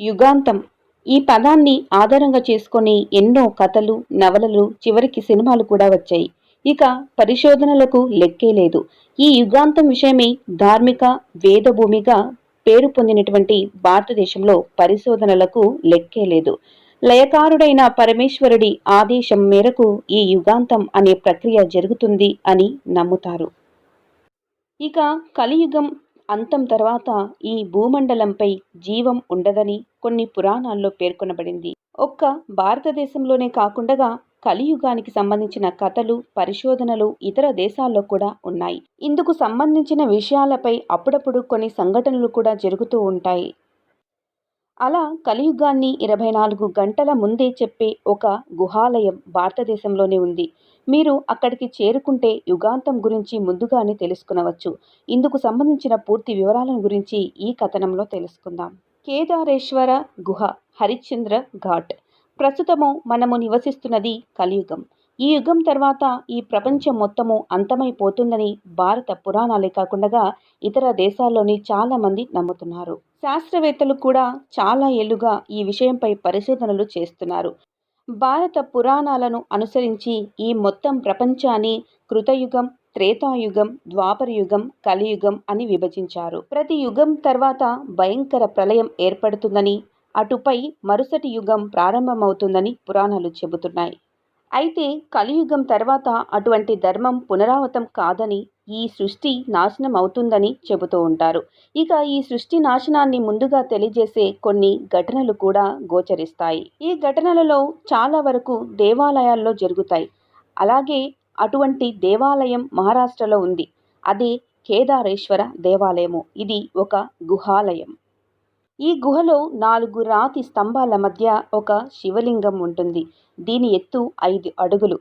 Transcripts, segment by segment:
యుగాంతం. ఈ పదాన్ని ఆధారంగా చేసుకొని ఎన్నో కథలు నవలలు చివరికి సినిమాలు కూడా వచ్చాయి. ఇక పరిశోధనలకు లెక్కే లేదు. ఈ యుగాంతం విషయమై ధార్మిక వేదభూమిగా పేరు పొందినటువంటి భారతదేశంలో పరిశోధనలకు లెక్కే లేదు. లయకారుడైన పరమేశ్వరుడి ఆదేశం మేరకు ఈ యుగాంతం అనే ప్రక్రియ జరుగుతుంది అని నమ్ముతారు. ఇక కలియుగం అంతం తర్వాత ఈ భూమండలంపై జీవం ఉండదని కొన్ని పురాణాల్లో పేర్కొనబడింది. ఒక్క భారతదేశంలోనే కాకుండా కలియుగానికి సంబంధించిన కథలు పరిశోధనలు ఇతర దేశాల్లో కూడా ఉన్నాయి. ఇందుకు సంబంధించిన విషయాలపై అప్పుడప్పుడు కొన్ని సంఘటనలు కూడా జరుగుతూ ఉంటాయి. అలా కలియుగాన్ని ఇరవై నాలుగు గంటల ముందే చెప్పే ఒక గుహాలయం భారతదేశంలోనే ఉంది. మీరు అక్కడికి చేరుకుంటే యుగాంతం గురించి ముందుగానే తెలుసుకునవచ్చు. ఇందుకు సంబంధించిన పూర్తి వివరాలను గురించి ఈ కథనంలో తెలుసుకుందాం. కేదారేశ్వర గుహ హరిశ్చంద్ర ఘాట్. ప్రస్తుతము మనము నివసిస్తున్నది కలియుగం. ఈ యుగం తర్వాత ఈ ప్రపంచం మొత్తము అంతమైపోతుందని భారత పురాణాలే కాకుండా ఇతర దేశాల్లోని చాలా మంది నమ్ముతున్నారు. శాస్త్రవేత్తలు కూడా చాలా ఏళ్ళుగా ఈ విషయంపై పరిశోధనలు చేస్తున్నారు. భారత పురాణాలను అనుసరించి ఈ మొత్తం ప్రపంచాన్ని కృతయుగం త్రేతాయుగం ద్వాపరయుగం కలియుగం అని విభజించారు. ప్రతి యుగం తర్వాత భయంకర ప్రళయం ఏర్పడుతుందని అటుపై మరుసటి యుగం ప్రారంభమవుతుందని పురాణాలు చెబుతున్నాయి. అయితే కలియుగం తర్వాత అటువంటి ధర్మం పునరావృతం కాదని ఈ సృష్టి నాశనం అవుతుందని చెబుతూ ఉంటారు. ఇక ఈ సృష్టి నాశనాన్ని ముందుగా తెలియజేసే కొన్ని ఘటనలు కూడా గోచరిస్తాయి. ఈ ఘటనలలో చాలా వరకు దేవాలయాల్లో జరుగుతాయి. అలాగే అటువంటి దేవాలయం మహారాష్ట్రలో ఉంది. అది కేదారేశ్వర దేవాలయము. ఇది ఒక గుహాలయం. ఈ గుహలో నాలుగు రాతి స్తంభాల మధ్య ఒక శివలింగం ఉంటుంది. దీని ఎత్తు ఐదు అడుగులు.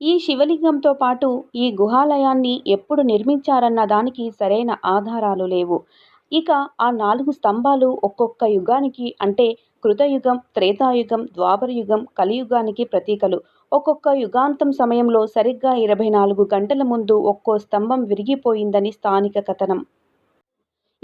ఈ శివలింగంతో పాటు ఈ గుహాలయాన్ని ఎప్పుడు నిర్మించారన్న దానికి సరైన ఆధారాలు లేవు. ఇక ఆ నాలుగు స్తంభాలు ఒక్కొక్క యుగానికి అంటే కృతయుగం త్రేతాయుగం ద్వాపరయుగం కలియుగానికి ప్రతీకలు. ఒక్కొక్క యుగాంతం సమయంలో సరిగ్గా ఇరవై నాలుగు గంటల ముందు ఒక్కో స్తంభం విరిగిపోయిందని స్థానిక కథనం.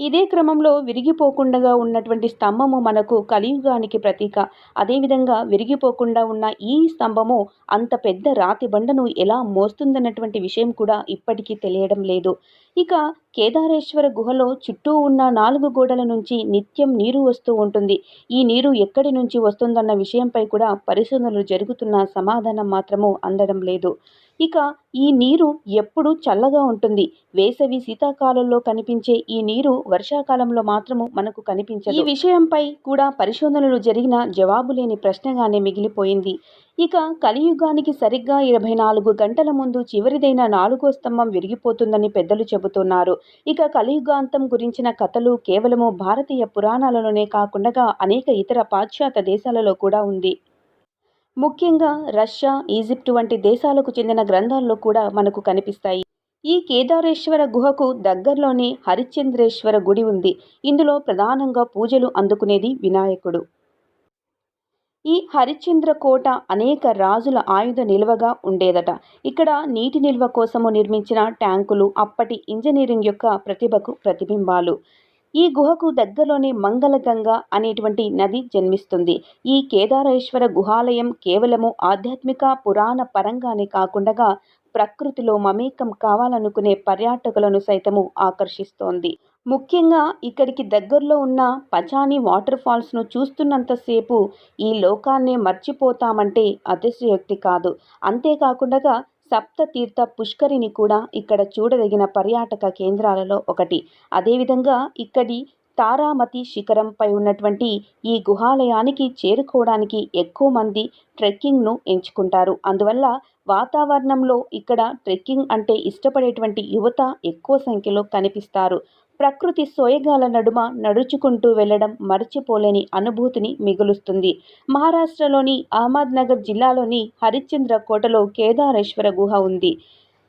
ఇదే క్రమంలో విరిగిపోకుండా ఉన్నటువంటి స్తంభము మనకు కలియుగానికి ప్రతీక. అదేవిధంగా విరిగిపోకుండా ఉన్న ఈ స్తంభము అంత పెద్ద రాతి బండను ఎలా మోస్తుందన్నటువంటి విషయం కూడా ఇప్పటికీ తెలియడం లేదు. ఇక కేదారేశ్వర గుహలో చుట్టూ ఉన్న నాలుగు గోడల నుంచి నిత్యం నీరు వస్తూ ఉంటుంది. ఈ నీరు ఎక్కడి నుంచి వస్తుందన్న విషయంపై కూడా పరిశోధనలు జరుగుతున్న సమాధానం మాత్రము అందడం లేదు. ఇక ఈ నీరు ఎప్పుడు చల్లగా ఉంటుంది. వేసవి శీతాకాలంలో కనిపించే ఈ నీరు వర్షాకాలంలో మాత్రము మనకు కనిపించదు. ఈ విషయంపై కూడా పరిశోధనలు జరిగిన జవాబు లేని ప్రశ్నగానే మిగిలిపోయింది. ఇక కలియుగానికి సరిగ్గా ఇరవై నాలుగు గంటల ముందు చివరిదైన నాలుగో స్తంభం విరిగిపోతుందని పెద్దలు చెబుతున్నారు. ఇక కలియుగాంతం గురించిన కథలు కేవలము భారతీయ పురాణాలలోనే కాకుండా అనేక ఇతర పాశ్చాత్య దేశాలలో కూడా ఉంది. ముఖ్యంగా రష్యా ఈజిప్ట్ వంటి దేశాలకు చెందిన గ్రంథాల్లో కూడా మనకు కనిపిస్తాయి. ఈ కేదారేశ్వర గుహకు దగ్గరలోనే హరిశ్చంద్రేశ్వర గుడి ఉంది. ఇందులో ప్రధానంగా పూజలు అందుకునేది వినాయకుడు. ఈ హరిశ్చంద్ర కోట అనేక రాజుల ఆయుధ నిల్వగా ఉండేదట. ఇక్కడ నీటి నిల్వ కోసము నిర్మించిన ట్యాంకులు అప్పటి ఇంజనీరింగ్ యొక్క ప్రతిభకు ప్రతిబింబాలు. ఈ గుహకు దగ్గరలోనే మంగళగంగ అనేటువంటి నది జన్మిస్తుంది. ఈ కేదారేశ్వర గుహాలయం కేవలము ఆధ్యాత్మిక పురాణ పరంగానే కాకుండా ప్రకృతిలో మమేకం కావాలనుకునే పర్యాటకులను సైతము ఆకర్షిస్తోంది. ముఖ్యంగా ఇక్కడికి దగ్గరలో ఉన్న పచాని వాటర్ ఫాల్స్ను చూస్తున్నంతసేపు ఈ లోకాన్నే మర్చిపోతామంటే అతిశయోక్తి కాదు. అంతేకాకుండా సప్తతీర్థ పుష్కరిని కూడా ఇక్కడ చూడదగిన పర్యాటక కేంద్రాలలో ఒకటి. అదేవిధంగా ఇక్కడి తారామతి శిఖరంపై ఉన్నటువంటి ఈ గుహాలయానికి చేరుకోవడానికి ఎక్కువ మంది ట్రెక్కింగ్ను ఎంచుకుంటారు. అందువల్ల వాతావరణంలో ఇక్కడ ట్రెక్కింగ్ అంటే ఇష్టపడేటువంటి యువత ఎక్కువ సంఖ్యలో కనిపిస్తారు. ప్రకృతి సోయగాల నడుమ నడుచుకుంటూ వెళ్ళడం మరచిపోలేని అనుభూతిని మిగులుస్తుంది. మహారాష్ట్రలోని అహ్మద్నగర్ జిల్లాలోని హరిశ్చంద్ర కోటలో కేదారేశ్వర గుహ ఉంది.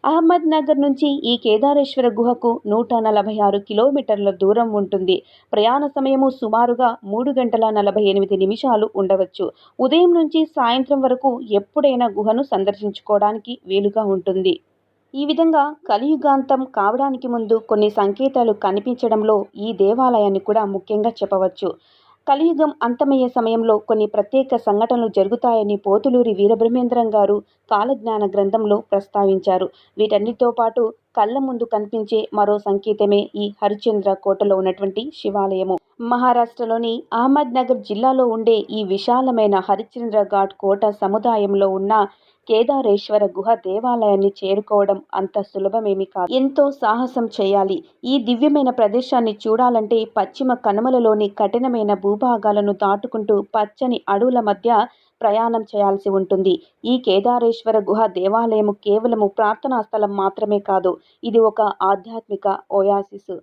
అహ్మద్నగర్ నుంచి ఈ కేదారేశ్వర గుహకు నూట నలభై ఆరు కిలోమీటర్ల దూరం ఉంటుంది. ప్రయాణ సమయము సుమారుగా మూడు గంటల నలభై ఎనిమిది నిమిషాలు ఉండవచ్చు. ఉదయం నుంచి సాయంత్రం వరకు ఎప్పుడైనా గుహను సందర్శించుకోవడానికి వీలుగా ఉంటుంది. ఈ విధంగా కలియుగాంతం కావడానికి ముందు కొన్ని సంకేతాలు కనిపించడంలో ఈ దేవాలయాన్ని కూడా ముఖ్యంగా చెప్పవచ్చు. కలియుగం అంతమయ్యే సమయంలో కొన్ని ప్రత్యేక సంఘటనలు జరుగుతాయని పోతులూరి వీరబ్రహ్మేంద్రం గారు కాలజ్ఞాన గ్రంథంలో ప్రస్తావించారు. వీటన్నిటితో పాటు కళ్ళ ముందు కనిపించే మరో సంకేతమే ఈ హరిశ్చంద్ర కోటలో ఉన్నటువంటి శివాలయము. మహారాష్ట్రలోని అహ్మద్నగర్ జిల్లాలో ఉండే ఈ విశాలమైన హరిశ్చంద్ర ఘాట్ కోట సముదాయంలో ఉన్న కేదారేశ్వర గుహ దేవాలయాన్ని చేరుకోవడం అంత సులభమేమి కాదు. ఎంతో సాహసం చేయాలి. ఈ దివ్యమైన ప్రదేశాన్ని చూడాలంటే పశ్చిమ కనుమలలోని కఠినమైన భూభాగాలను దాటుకుంటూ పచ్చని అడవుల మధ్య ప్రయాణం చేయాల్సి ఉంటుంది. ఈ కేదారేశ్వర గుహ దేవాలయము కేవలము ప్రార్థనా స్థలం మాత్రమే కాదు. ఇది ఒక ఆధ్యాత్మిక ఓయాసిస్.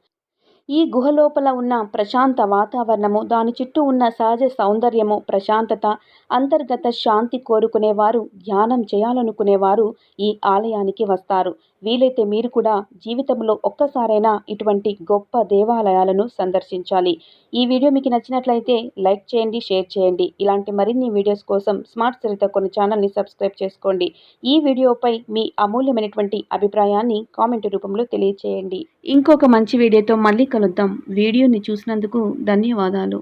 ఈ గుహ లోపల ఉన్న ప్రశాంత వాతావరణము దాని చుట్టూ ఉన్న సహజ సౌందర్యము ప్రశాంతత అంతర్గత శాంతి కోరుకునేవారు ధ్యానం చేయాలనుకునేవారు ఈ ఆలయానికి వస్తారు. వీలైతే మీరు కూడా జీవితంలో ఒక్కసారైనా ఇటువంటి గొప్ప దేవాలయాలను సందర్శించాలి. ఈ వీడియో మీకు నచ్చినట్లయితే లైక్ చేయండి షేర్ చేయండి. ఇలాంటి మరిన్ని వీడియోస్ కోసం స్మార్ట్ సరిత కొన్ని ఛానల్ని సబ్స్క్రైబ్ చేసుకోండి. ఈ వీడియోపై మీ అమూల్యమైనటువంటి అభిప్రాయాన్ని కామెంట్ రూపంలో తెలియచేయండి. ఇంకొక మంచి వీడియోతో మళ్ళీ కలుద్దాం. వీడియోని చూసినందుకు ధన్యవాదాలు.